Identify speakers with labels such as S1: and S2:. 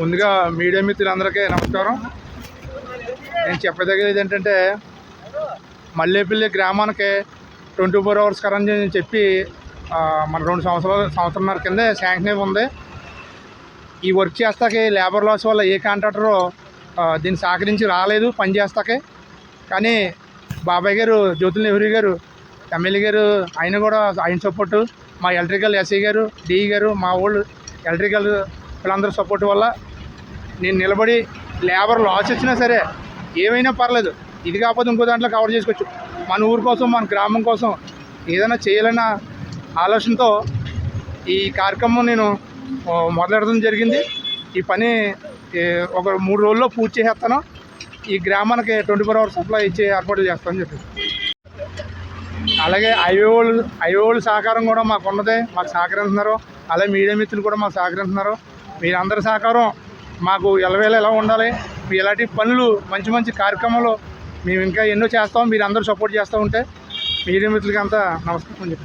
S1: ముందుగా మీడియా మిత్రులందరికీ నమస్కారం. నేను చెప్పదగ్గది ఏంటంటే మల్లేపల్లి గ్రామానికి ట్వంటీ ఫోర్ అవర్స్ కరెంట్ అని చెప్పి మన రెండు సంవత్సరాలు సంవత్సరంన్నర కిందే శాంక్షన్ అయి ఉంది. ఈ వర్క్ చేస్తాకి లేబర్ లాస్ వల్ల ఏ కాంట్రాక్టరు దీన్ని సహకరించి రాలేదు పని చేస్తాకి. కానీ బాబాయ్ గారు జ్యోతుల నెహ్రూ గారు ఎమ్మెల్యే గారు ఆయన కూడా ఆయన సపోర్టు. మా ఎలక్ట్రికల్ ఎస్ఐ గారు డిఈ గారు మా వాళ్ళు ఎలక్ట్రికల్ వీళ్ళందరూ సపోర్ట్ వల్ల నేను నిలబడి లేబర్ లాస్ వచ్చినా సరే ఏమైనా పర్లేదు. ఇది కాకపోతే ఇంకో దాంట్లో కవర్ చేసుకోవచ్చు. మన ఊరు కోసం మన గ్రామం కోసం ఏదైనా చేయాలన్న ఆలోచనతో ఈ కార్యక్రమం నేను మొదలెడడం జరిగింది. ఈ పని ఒక మూడు రోజుల్లో పూర్తి చేసేస్తాను. ఈ గ్రామానికి ట్వంటీ ఫోర్ అవర్స్ సప్లై ఇచ్చే ఏర్పాట్లు చేస్తామని చెప్పి అలాగే హైవే వాళ్ళు హైవే సహకారం కూడా మాకు ఉన్నదే మాకు సహకరిస్తున్నారు. అలాగే మీడియా మిత్రులు కూడా మాకు సహకరిస్తున్నారు. మీరందరి సహకారం మాకు ఎలవేళ ఎలా ఉండాలి? మీ ఇలాంటి పనులు మంచి మంచి కార్యక్రమాలు మేము ఇంకా ఎన్నో చేస్తాం మీరు అందరూ సపోర్ట్ చేస్తూ ఉంటే మీడియా మిత్రులకి అంతా నమస్కారం చెప్పి